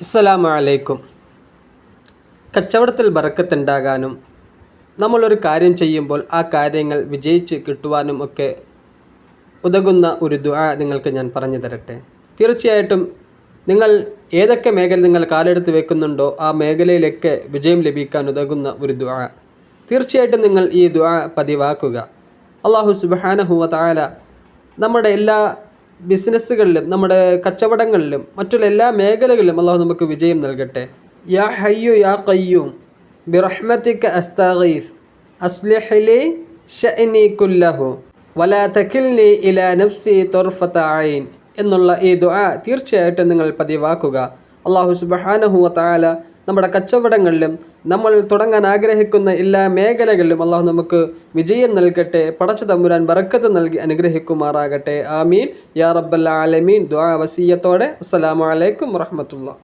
അസ്സലാമു അലൈക്കും കച്ചവടത്തിൽ ബറക്കത്തുണ്ടാകാനും നമ്മളൊരു കാര്യം ചെയ്യുമ്പോൾ ആ കാര്യങ്ങൾ വിജയിച്ച് കിട്ടുവാനും ഒക്കെ ഉതകുന്ന ഒരു ദുആ നിങ്ങൾക്ക് ഞാൻ പറഞ്ഞു തരട്ടെ. തീർച്ചയായിട്ടും നിങ്ങൾ ഏതൊക്കെ മേഖല നിങ്ങൾ കാലെടുത്ത് വെക്കുന്നുണ്ടോ ആ മേഖലയിലൊക്കെ വിജയം ലഭിക്കാൻ ഉതകുന്ന ഒരു ദുആ. തീർച്ചയായിട്ടും നിങ്ങൾ ഈ ദുആ പതിവാക്കുക. അള്ളാഹു സുബാനഹുവ താല നമ്മുടെ എല്ലാ ബിസിനസ്സുകളിലും നമ്മുടെ കച്ചവടങ്ങളിലും മറ്റുള്ള എല്ലാ മേഖലകളിലും അള്ളാഹു നമുക്ക് വിജയം നൽകട്ടെ. യാ ഹയ്യു യാ കയ്യൂം ബിറഹ്മത്തിക്ക് അസ്താഖീസ് അസ്ലിഹലി ഷഅനി കുല്ലഹു വലാ തക്കിൽനി ഇലാ നഫ്സി തൊർഫത്ത എന്നുള്ള ഈ ദുആ തീർച്ചയായിട്ടും നിങ്ങൾ പതിവാക്കുക. അള്ളാഹു സുബഹാനഹു താല നമ്മുടെ കച്ചവടങ്ങളിലും നമ്മൾ തുടങ്ങാൻ ആഗ്രഹിക്കുന്ന എല്ലാ മേഖലകളിലും അള്ളാഹു നമുക്ക് വിജയം നൽകട്ടെ പടച്ചു തമ്പുരാൻ ബറക്കത്ത് നൽകി അനുഗ്രഹിക്കുമാറാകട്ടെ. ആമീൻ. യാ റബ്ബൽ ആലമീൻ. ദ്വാ വസീയത്തോടെ. അസ്സലാമു അലൈക്കും വറഹമത്തുള്ള